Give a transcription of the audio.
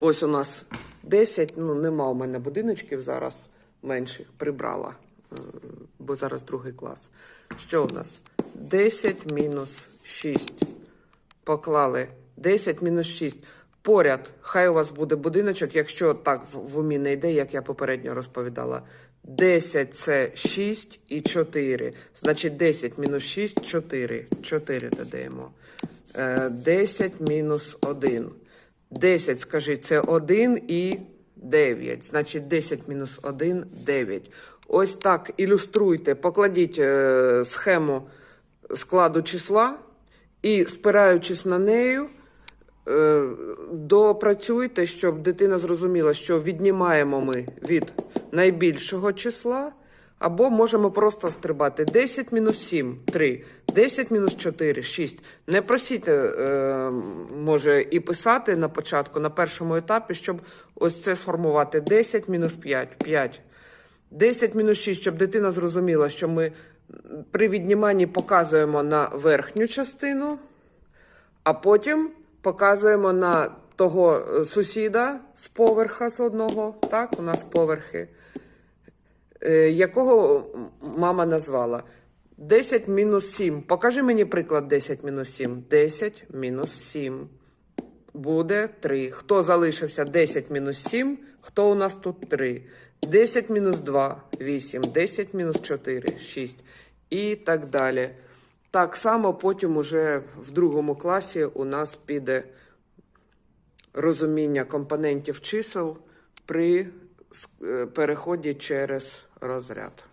Ось у нас 10, ну нема у мене будиночків зараз менших, прибрала, е, бо зараз другий клас. Що у нас? 10 мінус 6. Поклали 10 мінус 6. Поряд, хай у вас буде будиночок, якщо так в умі не йде, як я попередньо розповідала. 10 це 6 і 4. Значить 10 мінус 6 4. 4 додаємо. Е, 10 мінус 1. 10, скажіть, це 1 і 9. Значить 10 мінус 1 9. Ось так ілюструйте, покладіть е, схему складу числа і, спираючись на нею, е, допрацюйте, щоб дитина зрозуміла, що віднімаємо ми від найбільшого числа, або можемо просто стрибати. 10 мінус 7 3, 10 мінус 4 6. Не просіть, е, може, і писати на початку, на першому етапі, щоб ось це сформувати. 10 мінус 5 5. 10 мінус 6, щоб дитина зрозуміла, що ми при відніманні показуємо на верхню частину, а потім показуємо на того е, сусіда з поверха з одного, так, у нас поверхи, якого мама назвала. 10 мінус 7. Покажи мені приклад 10 мінус 7. 10 мінус 7. Буде 3. Хто залишився 10 мінус 7? Хто у нас тут 3? 10 мінус 2 8. 10 мінус 4 6. І так далі. Так само потім уже в другому класі у нас піде розуміння компонентів чисел при е, переході через розряд.